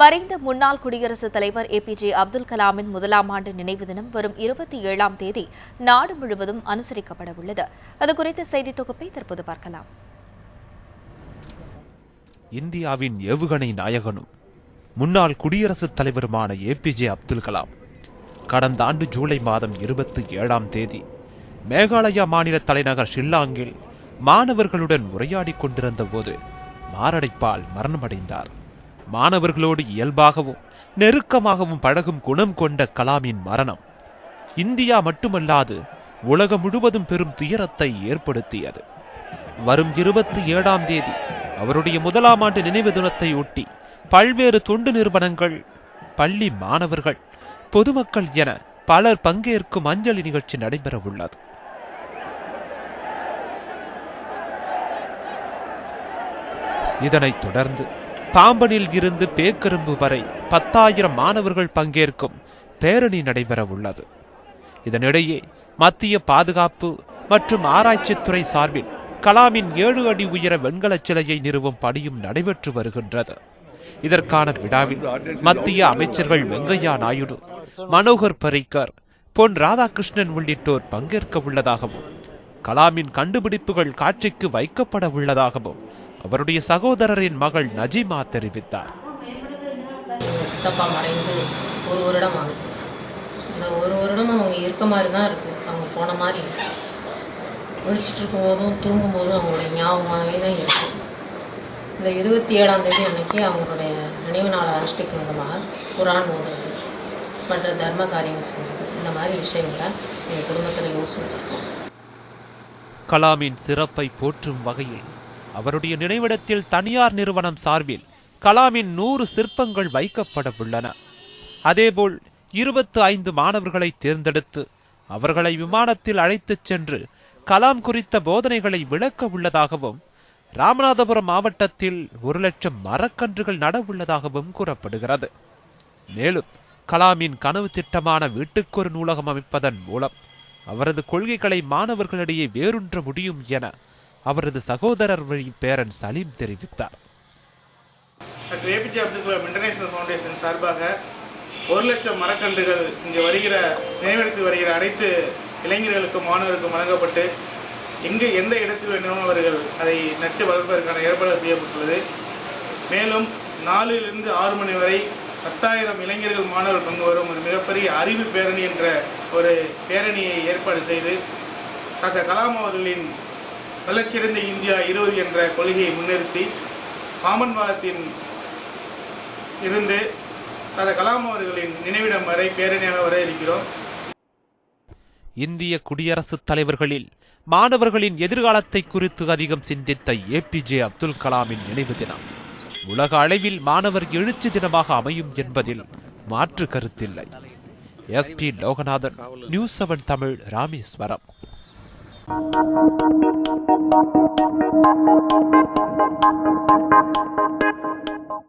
மறைந்த முன்னாள் குடியரசுத் தலைவர் ஏபிஜே அப்துல் கலாமின் முதலாம் ஆண்டு நினைவு தினம் வரும் இருபத்தி ஏழாம் தேதி நாடு முழுவதும் அனுசரிக்கப்பட உள்ளது. அது குறித்த செய்தி தொகுப்பை தற்போது பார்க்கலாம். இந்தியாவின் ஏவுகணை நாயகனும் முன்னாள் குடியரசுத் தலைவருமான ஏபிஜே அப்துல் கலாம் கடந்த ஆண்டு ஜூலை மாதம் இருபத்தி ஏழாம் தேதி மேகாலயா மாநில தலைநகர் ஷில்லாங்கில் மாணவர்களுடன் உரையாடிக் கொண்டிருந்த போது மாரடைப்பால் மரணமடைந்தார். மாணவர்களோடு இயல்பாகவும் நெருக்கமாகவும் பழகும் குணம் கொண்ட கலாமின் மரணம் இந்தியா மட்டுமல்லாது உலகம் முழுவதும் பெரும் துயரத்தை ஏற்படுத்தியது. வரும் இருபத்தி ஏழாம் தேதி அவருடைய முதலாம் ஆண்டு நினைவு தினத்தை ஒட்டி பல்வேறு தொண்டு நிறுவனங்கள் பள்ளி மாணவர்கள் பொதுமக்கள் என பலர் பங்கேற்கும் அஞ்சலி நிகழ்ச்சி நடைபெற உள்ளது. இதனைத் தொடர்ந்து பாம்பனில் இருந்து பேக்கரும்பு வரை பத்தாயிரம் மாணவர்கள் பங்கேற்கும் பேரணி நடைபெற உள்ளது இதனிடையே மத்திய பாதுகாப்பு மற்றும் ஆராய்ச்சித்துறை சார்பில் கலாமின் ஏழு அடி உயர வெண்கல சிலையை நிறுவும் பணியும் நடைபெற்று வருகின்றது. இதற்கான விழாவில் மத்திய அமைச்சர்கள் வெங்கையா நாயுடு மனோகர் பரிக்கர் பொன் ராதாகிருஷ்ணன் உள்ளிட்டோர் பங்கேற்க உள்ளதாகவும் கலாமின் கண்டுபிடிப்புகள் காட்சிக்கு வைக்கப்பட உள்ளதாகவும் அவருடைய சகோதரரின் மகள் நஜிமா தெரிவித்தார். சித்தப்பா மறைந்து ஒரு வருடம் ஆகுது. இந்த ஒரு வருடம் அவங்க இருக்க மாதிரி தான் இருக்குது அவங்க போன மாதிரி இருக்கு. விழிச்சிட்டு இருக்கும்போதும் தூங்கும்போதும் அவங்களுடைய ஞாபகமாகவே தான் இருக்கும் இந்த இருபத்தி ஏழாம் தேதி அன்னைக்கு அவங்களுடைய நினைவு நாளை அனுஷ்டிக்கும் விதமாக குரான் ஓதுறது பண்ணுற தர்ம காரியங்கள் செஞ்சது இந்த மாதிரி விஷயங்களை எங்கள் குடும்பத்தில் யோசிச்சிருக்கோம். கலாமின் சிறப்பை போற்றும் வகையில் அவருடைய நினைவிடத்தில் தனியார் நிறுவனம் சார்பில் கலாமின் நூறு சிற்பங்கள் வைக்கப்பட உள்ளன அதேபோல் இருபத்து ஐந்து மாணவர்களை தேர்ந்தெடுத்து அவர்களை விமானத்தில் அழைத்துச் சென்று கலாம் குறித்த போதனைகளை விளக்க உள்ளதாகவும் ராமநாதபுரம் மாவட்டத்தில் ஒரு லட்சம் மரக்கன்றுகள் நட உள்ளதாகவும் கூறப்படுகிறது. மேலும் கலாமின் கனவு திட்டமான வீட்டுக்கொரு நூலகம் அமைப்பதன் மூலம் அவரது கொள்கைகளை மாணவர்களிடையே வேரூன்ற முடியும் என அவரது சகோதரர் வழி பேரன் சலீம் தெரிவித்தார். Doctor APJ Abdul Kalam international foundation சார்பாக ஒரு லட்சம் மரக்கன்றுகள் இங்கே வருகிற நினைவெடுத்து வருகிற அனைத்து இளைஞர்களுக்கும் மாணவருக்கும் வழங்கப்பட்டு எங்கு எந்த இடத்தில் வேண்டுமோ அவர்கள் அதை நட்டு வளர்ப்பதற்கான ஏற்பாடு செய்யப்பட்டுள்ளது. மேலும் நாலிலிருந்து ஆறு மணி வரை பத்தாயிரம் இளைஞர்கள் மாணவர்கள் பங்கு வரும் ஒரு மிகப்பெரிய அறிவு பேரணி என்ற ஒரு பேரணியை ஏற்பாடு செய்து டாக்டர் கலாம் அவர்களின் வளர்ச்சியடைந்த இந்தியா இருபது என்ற கொள்கையை முன்னிறுத்தி பாமன் பாலத்தின் இருந்து டாக்டர் கலாம் அவர்களின் நினைவிடம் வரை பேரணியாக வர இருக்கிறோம் இந்திய குடியரசுத் தலைவர்களில் மாணவர்களின் எதிர்காலத்தை குறித்து அதிகம் சிந்தித்த ஏபிஜே அப்துல் கலாமின் நினைவு தினம். உலக அளவில் மாணவர் எழுச்சி தினமாக அமையும் என்பதில் மாற்று கருத்தில்லை. S P Loganathan news seven Tamil Rameswaram. Thank you.